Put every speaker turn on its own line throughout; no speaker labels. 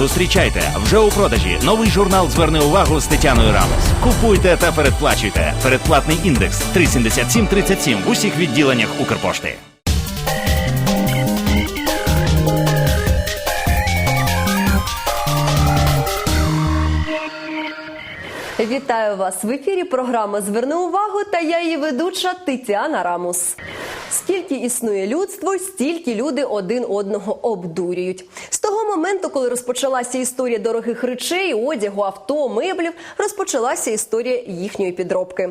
Зустрічайте вже у продажі новий журнал Зверни увагу з Тетяною Рамос. Купуйте та передплачуйте. Передплатний індекс 37737 в усіх відділеннях Укрпошти.
Вітаю вас в ефірі. Програма Зверни увагу та я її ведуча Тетяна Рамус. Скільки існує людство, стільки люди один одного обдурюють. З того моменту, коли розпочалася історія дорогих речей, одягу, авто, меблів, розпочалася історія їхньої підробки.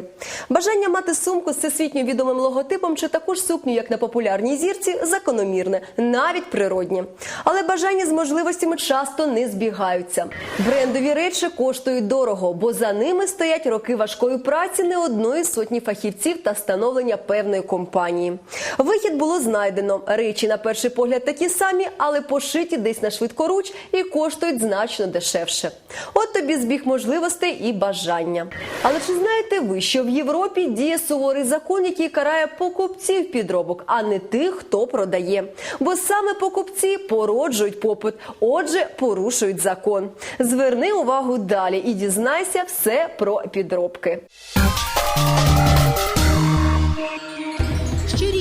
Бажання мати сумку з всесвітньо відомим логотипом чи таку ж сукню, як на популярній зірці, закономірне, навіть природнє. Але бажання з можливостями часто не збігаються. Брендові речі коштують дорого, бо за ними стоять роки важкої праці не одної сотні фахівців та становлення певної компанії. Вихід було знайдено. Речі на перший погляд такі самі, але пошиті десь на швидкоруч і коштують значно дешевше. От тобі збіг можливостей і бажання. Але чи знаєте ви, що в Європі діє суворий закон, який карає покупців підробок, а не тих, хто продає? Бо саме покупці породжують попит, отже, порушують закон. Зверни увагу далі і дізнайся все про підробки.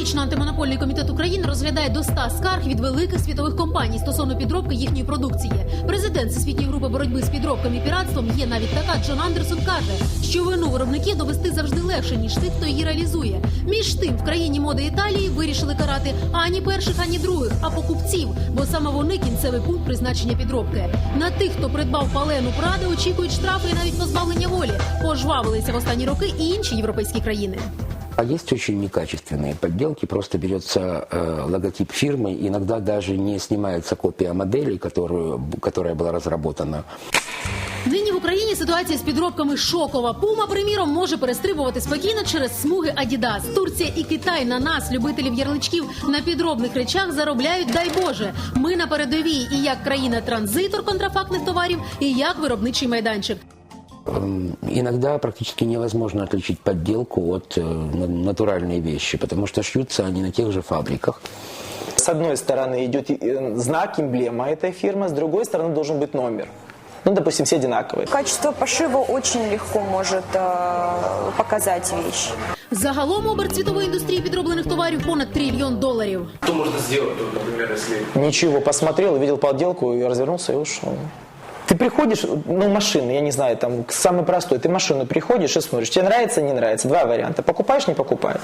Щорічно антимонопольний комітет України розглядає до 100 скарг від великих світових компаній стосовно підробки їхньої продукції. Президент Всесвітньої групи боротьби з підробками і піратством є навіть така. Джон Андерсон каже, що вину виробників довести завжди легше ніж тих, хто її реалізує. Між тим, в країні моди Італії вирішили карати ані перших, ані других, а покупців, бо саме вони кінцевий пункт призначення підробки. На тих, хто придбав палену Пради, очікують штрафи і навіть позбавлення волі. Пожвавилися в останні роки і інші європейські країни.
А есть очень некачественные подделки, просто берется э, логотип фирмы, иногда даже не снимается копия модели, которую, которая была разработана.
Нині в Україні ситуація з підробками шокова. Пума, приміром, може перестрибувати спокійно через смуги Адідас. Турція і Китай на нас, любителів ярличків, на підробних речах заробляють. Дай Боже. Ми на передовій і як країна-транзитор контрафактних товарів, і як виробничий майданчик.
Эм, Иногда практически невозможно отличить подделку от э, на- натуральной вещи, потому что шьются они на тех же фабриках.
С одной стороны идет э, знак, эмблема этой фирмы, с другой стороны должен быть номер. Ну, допустим, все одинаковые.
Качество пошива очень легко может э, показать вещь.
Загалом оберт світової індустрії підроблених товарів понад трильйон доларів.
Что можно сделать, вот, например, если
Ничего, посмотрел, увидел подделку, и развернулся и ушел. Ты приходишь, ну, машина, я не знаю, там, самый простой, ты машину приходишь и смотришь, тебе нравится, не нравится, два варианта, покупаешь, не покупаешь.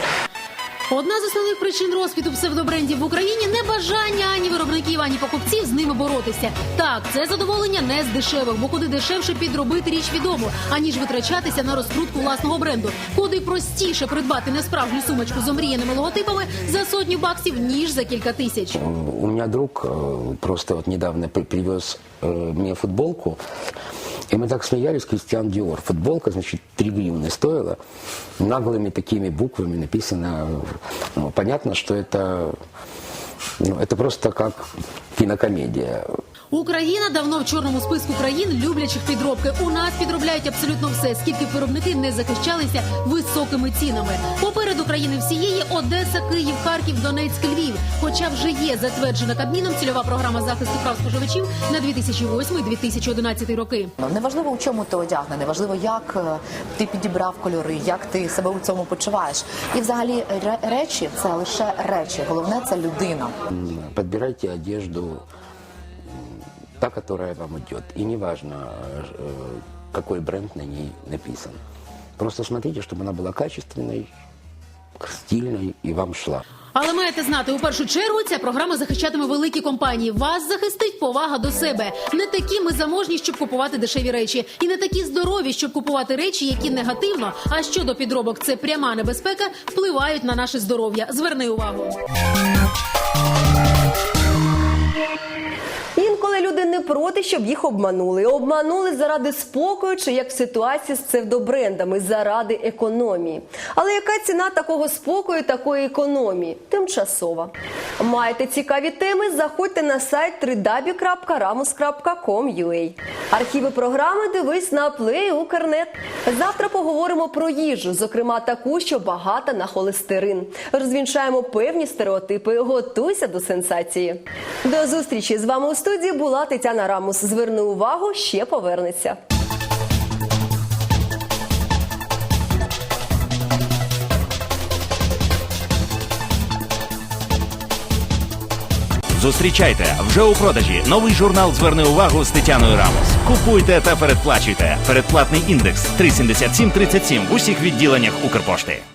Одна з основних причин розквіту псевдобрендів в Україні не бажання ані виробників, ані покупців з ними боротися. Так, це задоволення не з дешевих, бо куди дешевше підробити річ відому, аніж витрачатися на розкрутку власного бренду. Куди простіше придбати несправжню сумочку з омріяними логотипами за сотню баксів, ніж за кілька тисяч.
У меня друг э, просто вот недавно при- привез э, мне футболку, и мы так смеялись, Кристиан Диор. Футболка, значит, 3 гривны стоила. Наглыми такими буквами написано. ну, понятно, что это, ну, это просто как кинокомедия.
Україна давно в чорному списку країн, люблячих підробки. У нас підробляють абсолютно все, скільки виробники не захищалися високими цінами. Попереду країни всієї Одеса, Київ, Харків, Донецьк, Львів. Хоча вже є затверджена Кабміном цільова програма захисту прав споживачів на 2008-2011 роки.
Ну, Неважливо, у чому ти одягнений, неважливо, як е, ти підібрав кольори, як ти себе у цьому почуваєш. І взагалі ре- речі це лише речі. Головне це людина.
М, Подбирайте одежду та, которая вам идет. И неважно, э, какой бренд на ней написан. Просто смотрите, чтобы она была качественной, стильной и вам шла.
Але маєте знати, у першу чергу ця програма захищатиме великі компанії. Вас захистить повага до себе. Не такі ми заможні, щоб купувати дешеві речі, і не такі здорові, щоб купувати речі, які негативно. А щодо підробок, це пряма небезпека, впливають на наше здоров'я. Зверни увагу.
Інколи люди не проти, щоб їх обманули. Обманули заради спокою, чи як в ситуації з псевдобрендами, заради економії. Але яка ціна такого спокою, такої економії? Тимчасова. Маєте цікаві теми? Заходьте на сайт www.ramus.com.ua. Архіви програми дивись на Play Укрнет. Завтра поговоримо про їжу, зокрема таку, що багата на холестерин. Розвінчаємо певні стереотипи. Готуйся до сенсації. До зустрічі з вами у студії була Тетяна. Тетяна Рамус. Зверни увагу, ще повернеться.
Зустрічайте вже у продажі новий журнал Зверни увагу з Тетяною Рамос. Купуйте та передплачуйте. Передплатний індекс 37737 в усіх відділеннях Укрпошти.